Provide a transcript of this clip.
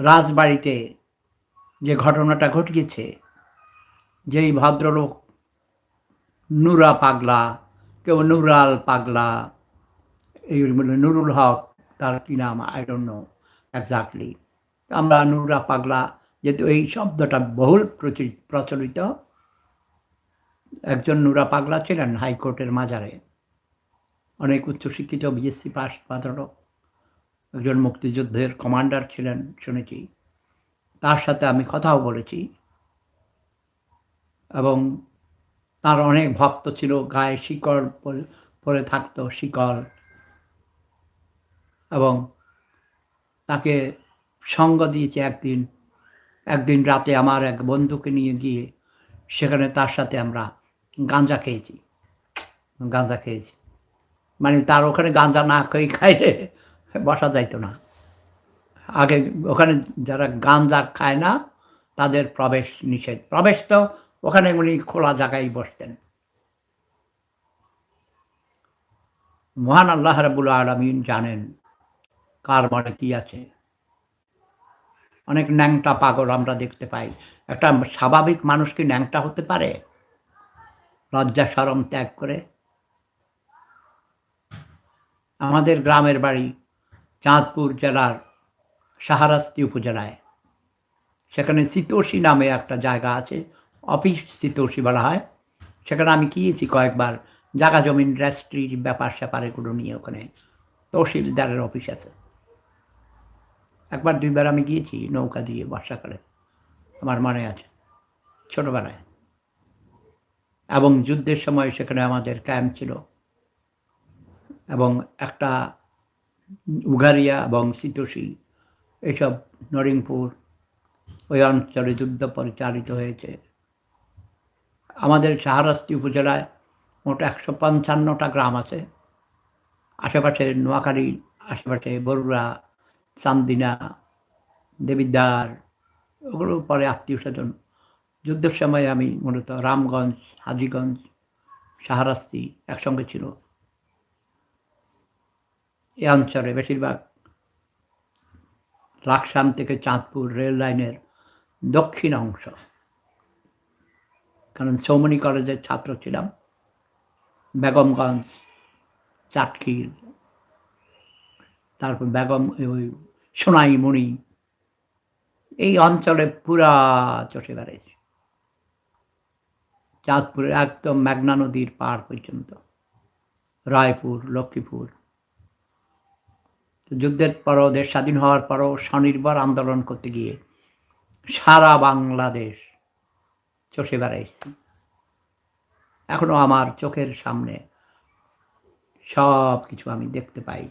রাজবাড়িতে যে ঘটনাটা ঘটিয়েছে যেই ভদ্রলোক নুরা পাগলা, কেউ নুরাল পাগলা, এই নুরুল হক, তার কি নাম? আই এক্স্যাক্টলি আমরা নুরা পাগলা যেহেতু এই শব্দটা বহুল প্রচলিত, একজন নুরা পাগলা ছিলেন হাইকোর্টের মাজারে। অনেক উচ্চশিক্ষিত বিএসসি পাস ভদ্রলোক। একজন মুক্তিযুদ্ধের কমান্ডার ছিলেন, শুনেছি। তার সাথে আমি কথাও বলেছি। এবং তার অনেক ভক্ত ছিল, গায়ে শিকড় পরে- থাকতো শিকল এবং তাকে সঙ্গ দিয়েছে একদিন। একদিন রাতে আমার এক বন্ধুকে নিয়ে গিয়ে সেখানে তার সাথে আমরা গাঁজা খেয়েছি। গাঁজা খেয়েছি। মানে তার ওখানে গাঁজা না খেয়ে খাইলে বসা যাইতো না। আগে ওখানে যারা গাঁজা খায় না, তাদের প্রবেশ নিষেধ। প্রবেশ তো ওখানে উনি খোলা জায়গায় বসতেন। মহান আল্লাহ রাবুল আলমিন জানেন কার মনে কি আছে। অনেক ন্যাংটা পাগল আমরা দেখতে পাই। একটা স্বাভাবিক মানুষ কি ন্যাংটা হতে পারে? লজ্জা সরম ত্যাগ করে। আমাদের গ্রামের বাড়ি চাঁদপুর জেলার সাহারাস্তি উপজেলায়। সেখানে শীতোষী নামে একটা জায়গা আছে, অফিস শীতোষী বলা হয়। সেখানে আমি গিয়েছি কয়েকবার। জায়গা জমিন রেস্ট্রির ব্যাপার স্যাপার এগুলো নিয়ে ওখানে তহসিলদারের অফিস আছে। একবার দুইবার আমি গিয়েছি নৌকা দিয়ে বর্ষাকালে। আমার মনে আছে, ছোটোবেলায়। এবং যুদ্ধের সময় সেখানে আমাদের ক্যাম্প ছিল। এবং একটা উগারিয়া এবং শীতোষী এইসব নরিংপুর, ওই অঞ্চলে যুদ্ধ পরিচালিত হয়েছে। আমাদের সাহারাস্তি উপজেলায় মোট একশো পঞ্চান্নটা গ্রাম আছে। আশেপাশে নোয়াখালী, আশেপাশে বরুড়া, চান্দিনা, দেবিদ্বার ওগুলো পরে আত্মীয় স্বজন। যুদ্ধের সময় আমি মূলত রামগঞ্জ, হাজিগঞ্জ, সাহারাস্তি একসঙ্গে ছিল। এ অঞ্চলে বেশিরভাগ লাকসাম থেকে চাঁদপুর রেল লাইনের দক্ষিণ অংশ। কারণ সৌমনি কলেজের ছাত্র ছিলাম। বেগমগঞ্জ চাটকির তারপর বেগম ওই সোনাইমণি এই অঞ্চলে পুরা চষে বেড়েছে চাঁদপুরের একদম মেঘনা নদীর পার পর্যন্ত। রায়পুর, লক্ষ্মীপুর যুদ্ধের পরও, দেশ স্বাধীন হওয়ার পরও স্বনির্ভর আন্দোলন করতে গিয়ে সারা বাংলাদেশ চষে বেড়াইছি। এখনও আমার চোখের সামনে সব কিছু আমি দেখতে পাই।